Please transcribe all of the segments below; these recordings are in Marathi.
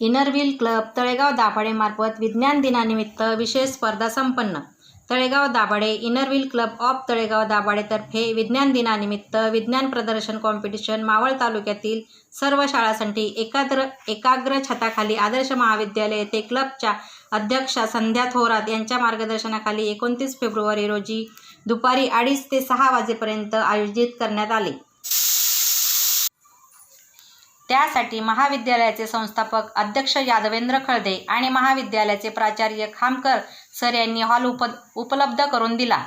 इनरव्हील क्लब तळेगाव दाभाडेमार्फत विज्ञान दिनानिमित्त विशेष स्पर्धा संपन्न. Talegaon Dabhade Inner Wheel Club of Talegaon दाभाडेतर्फे विज्ञान दिनानिमित्त विज्ञान प्रदर्शन कॉम्पिटिशन मावळ तालुक्यातील सर्व शाळांसाठी एकाग्र एकाग्र छताखाली आदर्श महाविद्यालय येथे क्लबच्या अध्यक्षा संध्या थोरात यांच्या मार्गदर्शनाखाली एकोणतीस फेब्रुवारी रोजी दुपारी अडीच ते सहा वाजेपर्यंत आयोजित करण्यात आले. त्यासाठी महाविद्यालयाचे संस्थापक अध्यक्ष यादवेंद्र खळदे आणि महाविद्यालयाचे प्राचार्य खामकर सर यांनी हॉल उप उपलब्ध करून दिला.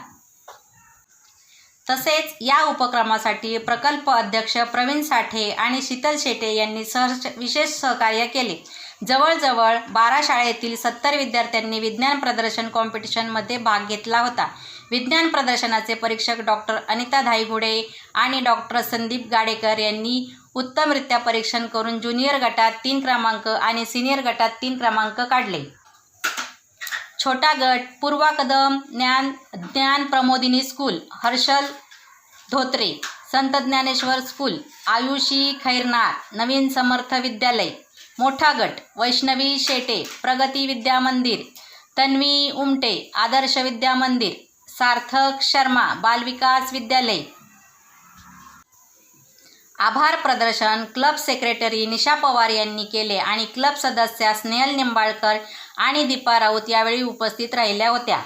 तसेच या उपक्रमासाठी प्रकल्प अध्यक्ष प्रवीण साठे आणि शीतल शेटे यांनी सह विशेष सहकार्य केले. जवळजवळ बारा शाळेतील सत्तर विद्यार्थ्यांनी विज्ञान प्रदर्शन कॉम्पिटिशनमध्ये भाग घेतला होता. विज्ञान प्रदर्शनाचे परीक्षक डॉक्टर अनिता धाईगुडे आणि डॉक्टर संदीप गाडेकर यांनी उत्तमरित्या परीक्षण करून ज्युनियर गटात तीन क्रमांक आणि सिनियर गटात तीन क्रमांक काढले. छोटा गट पूर्वा कदम ज्ञान ज्ञान प्रमोदिनी स्कूल हर्षल धोत्रे संत ज्ञानेश्वर स्कूल आयुषी खैरनार नवीन समर्थ विद्यालय मोठा गट वैष्णवी शेटे प्रगती विद्या मंदिर तन्वी उमटे आदर्श विद्या मंदिर सार्थक शर्मा बालविकास विद्यालय. आभार प्रदर्शन क्लब सेक्रेटरी निशा पवार यांनी केले आणि क्लब सदस्या स्नेहल निंबाळकर आणि दीपा राऊत यावेळी उपस्थित राहिल्या होत्या.